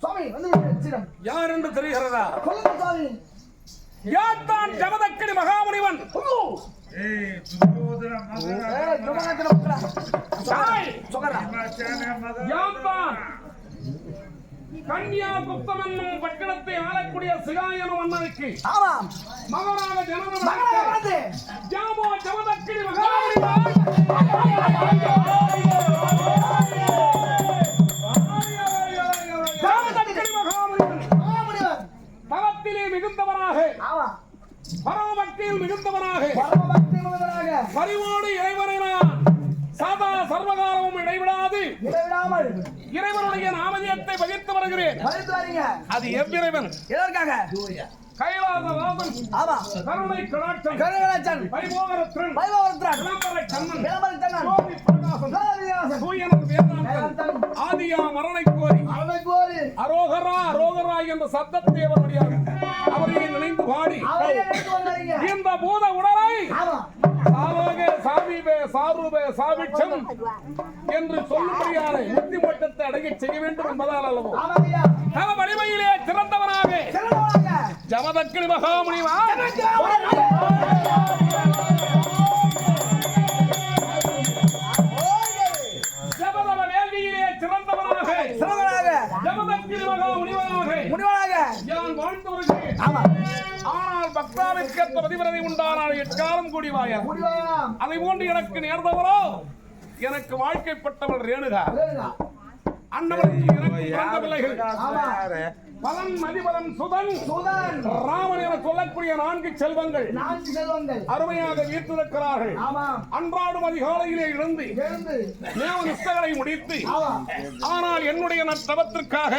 சுவாமி வந்து. யார் என்று தெரிகிறதா சொல்லுங்க சுவாமி மகாமுனிவன் சொகரா. பீமாசேன மகனா. யாத்தான் கன்யாகுப்தம் என்னும் பட்டணத்தை ஆளக்கூடிய சிகாயன மன்னனுக்கு ஆமாம் மகனாக வந்து ஜாமோ ஜமதக்கினி மகாமுனிவன் எதற்காக கைலாசவாசன் ஆமா. கருணை கடாட்சம் கருகராஜன் வைபோகரத்திரன் வைபவரத்தன் விளம்பர கண்ணன் கோபி பிரகாசன் கோவியாசன் சூயனன் வேதாந்தன் வேதாந்தன் ஆதியா மரணை கோரி அவனை கோரி. அரோகரா அரோகரா என்ற சப்தத்தை அவர் முடியாது அவரை நினைந்து பாடி அவனை எடுத்து வந்தீங்க இந்த பூத உடலை ஆமா சாலோகே சாமிபே சாரூபே சாபிட்சம் என்று சொல்லும்படியான முத்தி மட்டத்தை அடைய செய்ய வேண்டும் என்பதால் அல்லவோ. தவ வலிமையிலே சிறந்தவனாக. ஜமதக்கினி மகாமுனிவா. வேள்வியிலே சிறந்தவனாக. சிறந்தவனாக. ஜமதக்கினி வருகிறேன் ஆமா. ஆனால் பக்தாவிற்கேற்ற பதிவிரதை உண்டானால் எக்காலம் கூடி வாயா அதை போன்று எனக்கு நேர்ந்தவரோ? எனக்கு வாழ்க்கைப்பட்டவள் ரேணுகா. ரேணுகா. அன்னவருக்கு எனக்கு பிறந்த பிள்ளைகள். ஆமா. பலன் மதிபலன் சுதன். சுதன். ராமன் என சொல்லக்கூடிய நான்கு செல்வங்கள். நான்கு செல்வங்கள். அருமையாக வீட்டிருக்கிறார்கள் அன்றாடும் அதிகாலையிலே தேவ நிஷ்டகளை முடித்து ஆமா. ஆனால் என்னுடைய நத்தவத்திற்காக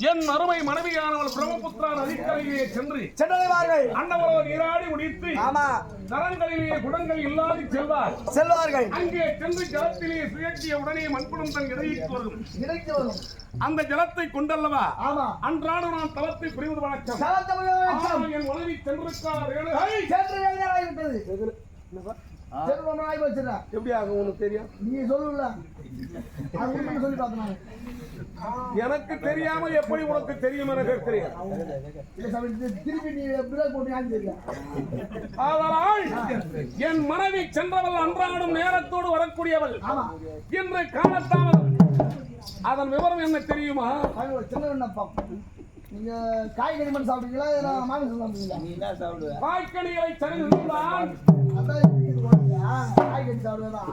என் அருமை மனைவியானவள் பிரம்மபுத்திரா நதிக்கரையிலே சென்று சென்றடைவார்கள். அன்னவரோ நீராடி முடித்து ஆமா. தரங்களிலே குடங்கள் இல்லாது செல்வார். செல்வார்கள். அங்கே சென்று ஜலத்திலே சுயற்றிய உடனே மண்புணம் தன் இடையிற்கு வரும். கிடைத்து வரும். அந்த ஜலத்தை கொண்டல்லவா? ஆமா. அன்றாட நான் தவத்தை புரிவது வழக்கம் என் மனைவி சென்றிருக்கார் சென்று செல்வமாய் வச்சிருக்க எப்படி ஆகும் உனக்கு தெரியும்? நீ சொல்லுல அது உண்மைன்னு சொல்லி எனக்கு தெரியாம எப்படி உனக்கு தெரியும் என கேட்கிறேன் இல்ல சாமி இது திருப்பி நீ பிரேக் போட்டு தெரியும் ஆதலால் என் மனைவி சென்றவள் அன்றாடும் நேரத்தோடு வரக்கூடியவள். இன்று காலத்தாமதம். அதன் விவரம் என்ன தெரியுமா? சின்ன விண்ணப்பம் நீங்க காய்கறி மட்டும் சாப்பிடுவீங்களா? இல்ல மாமிசம் சாப்பிடுவீங்களா? இது போடுங்க. காய்கறி சாப்பிடுவதா?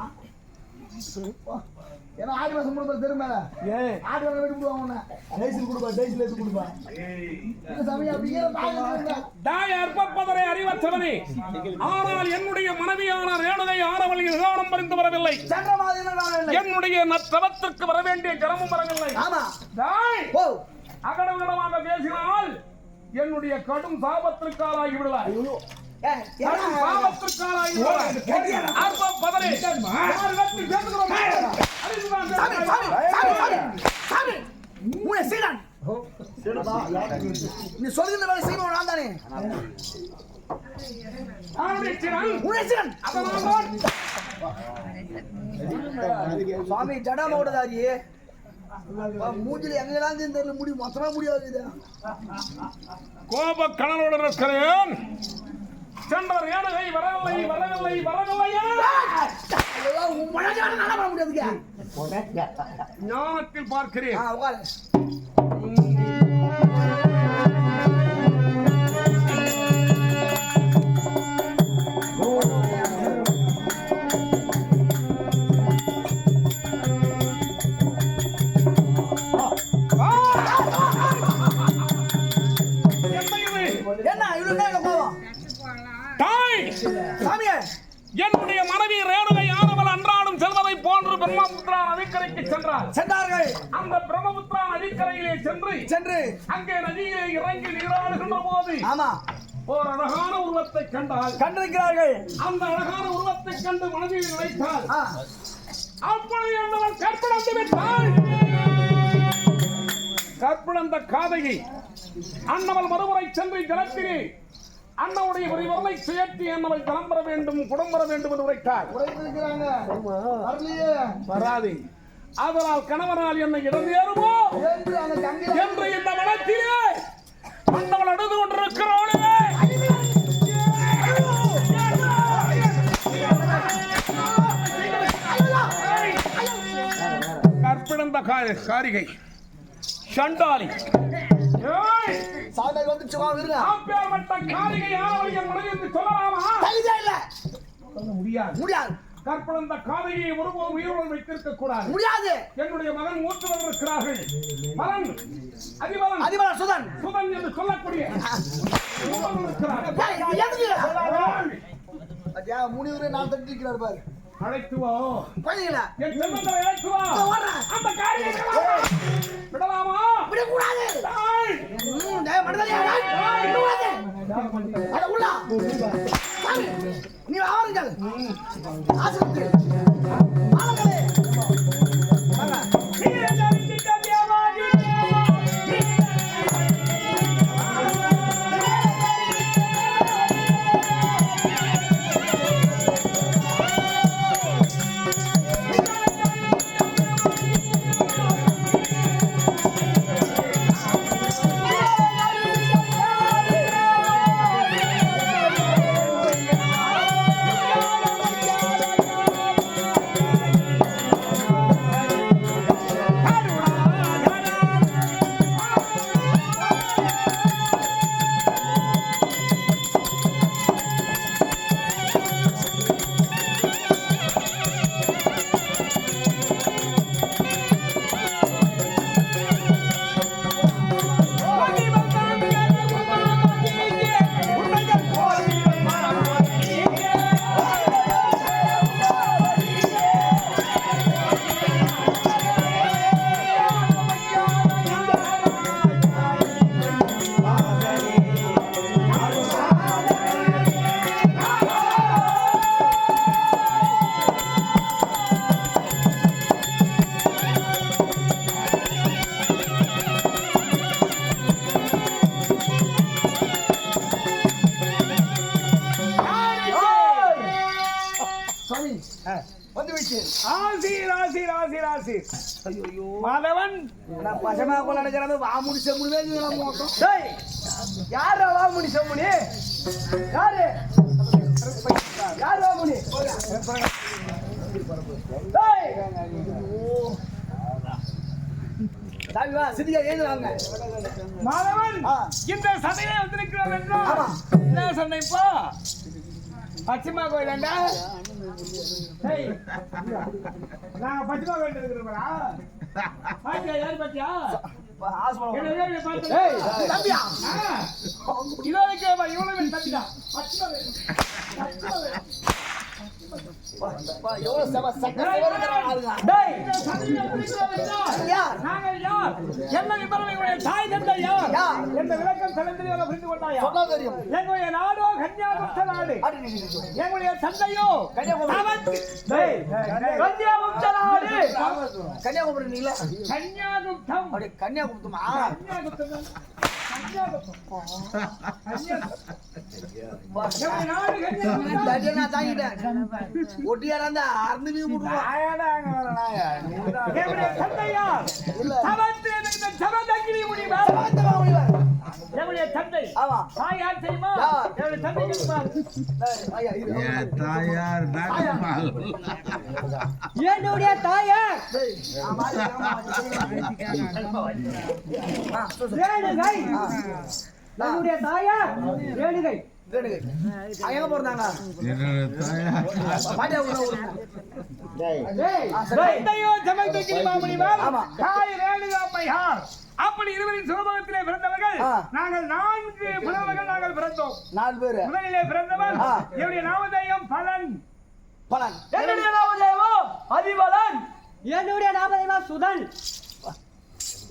ஏன்னா ஆடி மாசம் கொடுப்பது தெருமேல. ஏன் ஆடி வாங்க வெட்டி விடுவாங்க உன்னை. டேசில் கொடுப்பா டேசில் எடுத்து கொடுப்பா. இந்த சமயம் அப்படியே காய்கறி தாய் அற்பப்பதரை அறிவற்றவனே. ஆனால் என்னுடைய மனைவியான ரேணுகை ஆனவள் நிதானம் பறிந்து வரவில்லை. என்னுடைய நத்தவத்திற்கு வர வேண்டிய கிரமம் வரவில்லை. ஆமா. தாய். ஓ அகடவிடமாக பேசினால் என்னுடைய கடும் சாமி. உன்னை சீடன். நீ? சொல்லுகிற வேலை செய்வோம் நான் தானே? சுவாமி ஜடாமோடதாரி மூஞ்சில எங்கெல்லாம் தெரியல முடி மொத்தமா முடியாது கோப கணவனுடன் இருக்கிறேன். சென்ற ரேணுகை வரவில்லை வரவில்லை வரவில்லை ஞானத்தில் பார்க்கிறேன். சென்றார்கள். அந்த பிரம்மபுத்திரா நதிக்கரையிலே சென்று சென்று. அங்கே நதியிலே இறங்கி நீராடுகின்ற போது ஆமா. ஒரு அழகான உருவத்தை கண்டால் கண்டிருக்கிறார்கள். அந்த அழகான உருவத்தை கண்டு மனதில் நினைத்தால் அப்பொழுது என்னவள் கற்பிழந்து விட்டாள். கற்பிழந்த காதையை அன்னவள் மறுமுறை சென்று ஜலத்திலே அண்ணனுடைய ஒரு விரலை சுயற்றி அன்னவள் ஜலம் பெற வேண்டும் குடம் பெற வேண்டும் என்று உரைத்தார் வராது. அதனால் கணவனால் என்னை இடந்தேறுமோ என்று இந்த மனத்திலே மன்னவள் அழுது கொண்டிருக்கிறவளே கற்பிழந்த கா- காரிகை சண்டாளி. சாமி வந்து சும்மா இருங்க. அப்பேற்பட்ட காரிகை மனைவி என்று சொல்லலாமா? இல்ல. சொல்ல முடியாது. முடியாது. கற்பிழந்த காவிரியை ஒருபோதும் உயிருடன் வைத்திருக்க கூடாது. முடியாது. என்னுடைய மகன் மூத்தவர் இருக்கிறார்கள் மகன் அதிபலன் அதிபர் சுதன். சுதன் என்று சொல்லக்கூடிய முனிவரே நாலு தட்டி இருக்கிறாரு பாரு. அழைத்து வா என் செல்வங்களை அழைத்து வா. அந்த காரியை விடலாமா? விடக்கூடாது. ஏய், ம், நீ ஆவருங்கள் ஆசிரியர் மாதவன். பசமா கொள்ள நினைக்கிறாங்க வா முடி செம்முடிவே டேய் யாரா வா முடி செம்முடி யாரு? யார் வா முடி? டேய். சாமி வா சிதியா எழுந்து வாங்க. மாதவன். இந்த சண்டையிலே வந்திருக்கிறோம் என்றால். என்ன சண்டைப்பா பச்சிமா கோயிலாண்டா நாங்க பச்சிமா கோயில் இருக்கிறோம்டா. பாத்தியா யார் பாத்தியா? தம்பியா? இருக்கேப்பா இவ்வளவு தம்பிடா. பச்சிமா எங்களுடைய நாடோ கன்னியாகுப்த நாடு எங்களுடைய தந்தையோ கன்னியாகுப்த நாடு கன்னியாகுமரி கன்னியாகுப்தம் கன்னியாகுப்தம். கன்னியாகுப்தம். எங்களுடைய தந்தை. தாயார் தெரியுமா? எங்களுடைய தந்தை தாயார். என்னுடைய தாயார். ரேணுகை. என்னுடைய தாயார். ரேணுகை எங்க அப்படி இருவரின் சுகபகத்திலே பிறந்தவர்கள். நாங்கள் நான்கு புலவர்கள் நாங்கள் பிறந்தோம். நாலு பேரு. முதலிலே பிறந்தவன் ஆ. என்னுடைய நாமதேயம் பலன். பலன். என்னுடைய நாமதேயம் அதிபலன். என்னுடைய நாமதேயம் சுதன்.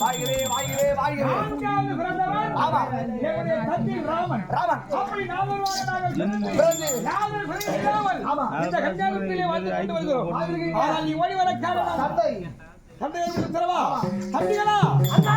வாயிலே வாயிலே வாயிலே. நான்காவது பிறந்தவன் ஆமா. எங்களுடைய தந்தை ராமன். ராமன். அப்படி நாங்கள் நாங்கள் பிறந்து பிறந்து. யாதொரு குறையும் இல்லாமல் ஆமா. இந்த கல்யாணத்திலே வாழ்ந்து கொண்டு வருகிறோம். ஆனால் நீ ஓடி வர காரணம் தந்தை தந்தை உத்தரவா தம்பிகளா? அண்ணா.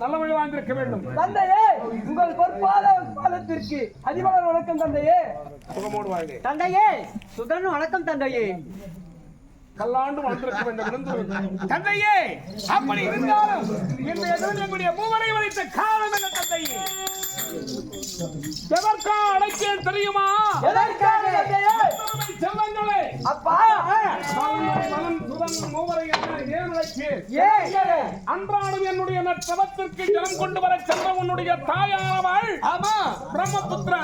நல்ல வழி வாழ்ந்திருக்க வேண்டும். தந்தையே உங்கள் பொற்பாத பாதத்திற்கு அதிபர் வணக்கம் தந்தையே. சுகமோடு வாழ்க. தந்தையே சுதன் வணக்கம் தந்தையே. கல்லாண்டு வாழ்ந்திருக்க வேண்டும். தந்தையே அப்படி இருந்தாலும் தினம் எங்களுடைய மூவரை வளைத்த காலம் என்ன தந்தையே? எதற்கா அழைக்கேன் தெரியுமா எதற்காக செல்வங்களே அப்பா அன்றாடம் என்னுடைய நற்றவத்திற்கு ஜலம் கொண்டு வர சென்ற உன்னுடைய தாயானவள் ஆமா பிரம்மபுத்திரா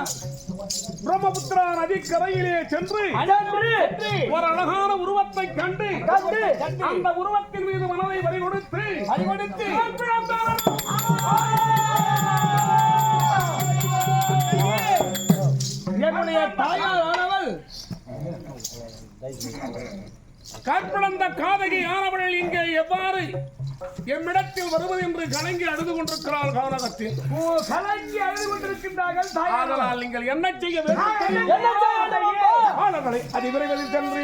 பிரம்மபுத்திரா நதிக்கரையிலே சென்று சென்று ஒரு அழகான உருவத்தை கண்டு கண்டு அந்த உருவத்தின் மீது மனதை வரி கொடுத்து என்னுடைய தாயார் ஆனவள் கற்பிழந்த காதகி ஆனவள் இங்கே எவ்வாறு எம்மிடத்தில் வருவது என்று கலங்கி அழுது கொண்டிருக்கிறாள் கானகத்தில் கலங்கி அழுது கொண்டிருக்கின்றார்கள் ஆதலால் நீங்கள் என்ன செய்ய வேண்டும்? அதிவிரைவில் சென்று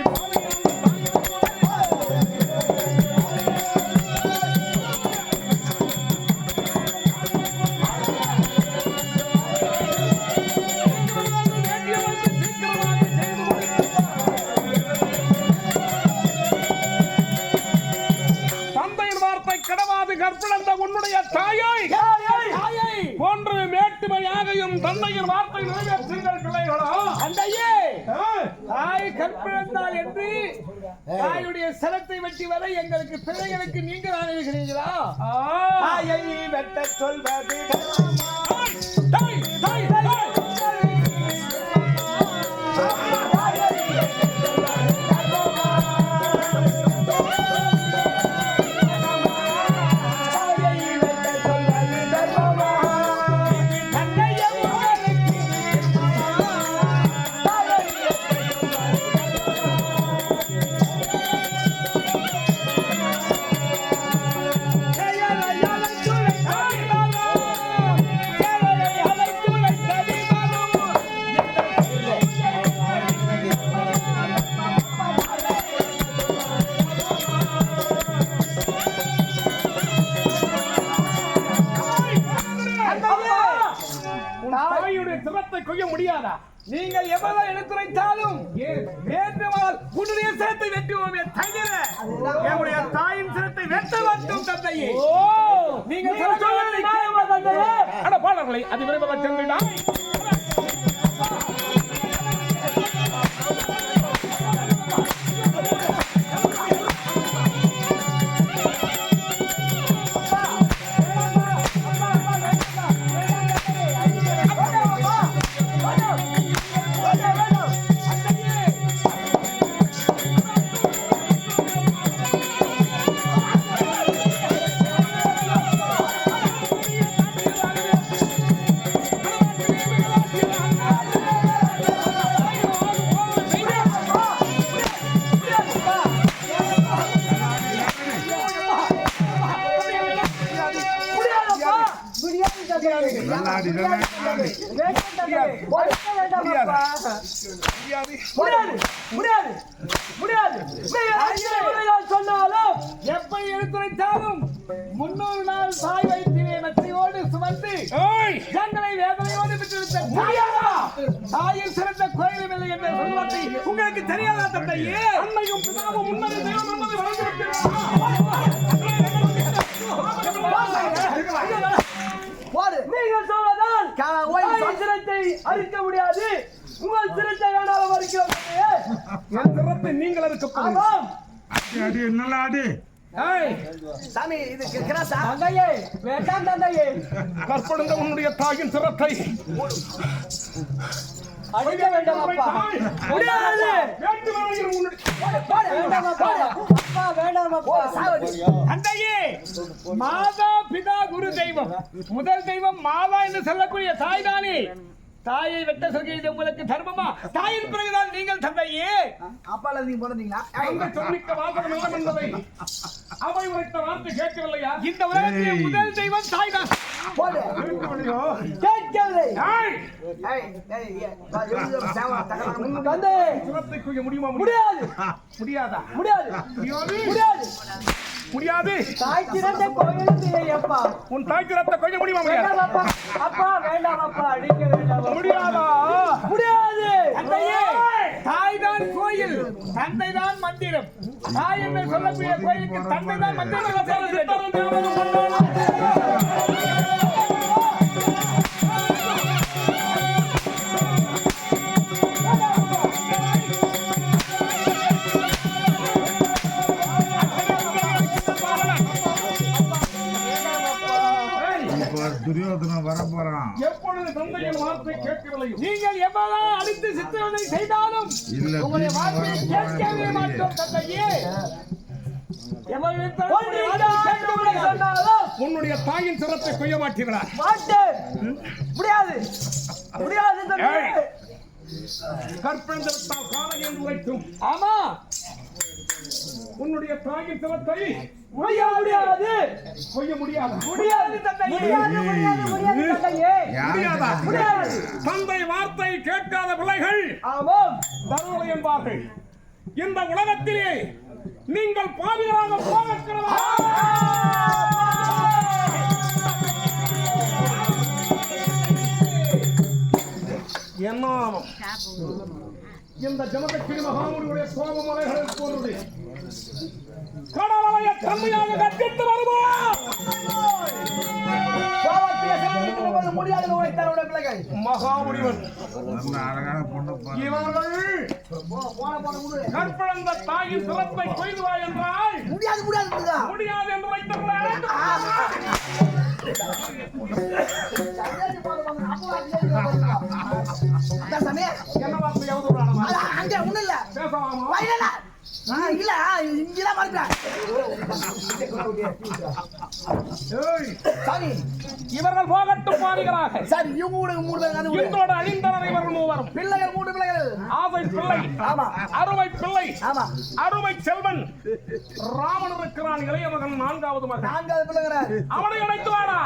தந்தையின் வார்த்தை நிறைவேற்றுங்கள் பிள்ளைகளா? தந்தையே! தாய் கற்பிழந்தாள் என்று தாயுடைய சரத்தை வெட்டி வர எங்களுக்கு பிள்ளைகளுக்கு நீங்கள் அணுகிறீங்களா தாயை வெட்ட சொல்வது. உன் சிரத்தை கொய்ய முடியாதா? நீங்கள் எவ்வளவு எடுத்துரைத்தாலும் வேண்டுமானால் உன்னுடைய சிரத்தை வெட்டுவோமே தவிர என்னுடைய தாயின் சிரத்தை வெட்ட மாட்டோம் தந்தையே. நீங்கள் பாடல்களை அது விரைவாக சென்றுடாய் தாயின் சிறந்த கோயிலும் இல்லை என்ற சொல்வதை உங்களுக்கு தெரியாதா தந்தையே? அன்னையும் பிதாவும் உண்மை தெய்வம் என்பதை நீங்கள் சொல்வதால் சிரத்தை அழிக்க முடியாது. உங்கள் சிரத்தை வேணாலும் அழிக்கிறோம். என் சிரத்தை நீங்கள் இருக்க போகிறீர்கள். ஆமாம். சாமி இது கிராசா தந்தையே வேண்டாம் தந்தையே கற்படுங்க உன்னுடைய தாயின் சிரத்தை. அழிக்க வேண்டாம் அப்பா முடியாது. வேண்டாம். அப்பா வேண்டாம் அப்பா தந்தையே மாதா பிதா குரு தெய்வம். முதல் தெய்வம் மாதா என்று சொல்லக்கூடிய தாய் தானே தாயை வெட்ட சொல்கிறது உங்களுக்கு தர்மமா? தாயின் பிறகுதான் நீங்கள் தந்தையே. அப்பால நீங்க பிறந்தீங்களா? அந்த சொல்லிக்க வாசகம் இல்லை என்பதை அவை உரைத்த வார்த்தை கேட்கவில்லையா? இந்த உலகத்திலே முதல் தெய்வம் தாய் தான் முடியாது? முடியாது. முடியாதா. முடியாது. முடியாது. தாய் இல்லை அப்பா உன் தாய் சிரத்தை கொய்ய முடியுமா முடியாது? அப்பா அப்பா வேண்டாம் அப்பா அடிக்க வேண்டாம். முடியாதா? முடியாது. தந்தையே! தாய் தான் கோயில் தந்தை தான் மந்திரம். தாய் என்று சொல்லக்கூடிய கோயிலுக்கு தந்தை தான் மந்திரம் எப்பொழுது தந்தையின் வார்த்தை கேட்கவில்லையோ நீங்கள் எவ்வளவு அடித்து சித்திரவதை செய்தாலும் உங்களுடைய வார்த்தையை வர கேட்கவே மாட்டோம் தந்தையே. கேட்கவில்லை. உன்னுடைய தாயின் சிரத்தை கொய்ய மாட்டீர்களா முடியாது. முடியாது தந்தையே. ஏய். கற்பிழந்து விட்டால் காரணம் என்று உரைக்கும் ஆமா. உன்னுடைய தாயின் சிரத்தை முடியாது. முடியாது. கொய்ய முடியாதா முடியாது முடியாது தந்தை வார்த்தை கேட்காத பிள்ளைகள் ஆமாம். தருவலை என்பார்கள். இந்த உலகத்திலே நீங்கள் பாவிகளாக போகிறவா என்ன இந்த ஜமதக்கிரி மகாமுனியுடைய கோப மலைகளை போன்றது கடவுளைய தன்மையாக கற்பித்து வருவோம் உரைத்தார் உடைய பிள்ளைகள். மகாமுனிவன் இவர்கள். கற்பிழந்த தாயின் சிறப்பை கொய்துவா என்றால் முடியாது முடியாது முடியுதா? முடியாது என்று வைத்திருந்தார் சந்தேகத்து போன போன, அப்போ அது ஏறி வருமா? அதான் சாமி, என்ன வார்த்தை எவ்வளவு அது அங்க இல்ல. பேசலாமா வா, இல்ல, இங்கதான் இவர்கள் போகட்டும் பாவிகளாக சாமி, இவங்க கூட மூணு பேர் அழிந்தனர் இவர்கள் மூவரும். பிள்ளைகள் மூணு பிள்ளைகள். ஆசை பிள்ளை ஆமா. அருமை பிள்ளை ஆமா. அருமை செல்வன். ராமன் இருக்கிறான் இளைய மகன் நான்காவது மகன். நான்காவது பிள்ளைங்கிற. அவனை அழைத்து வாடா.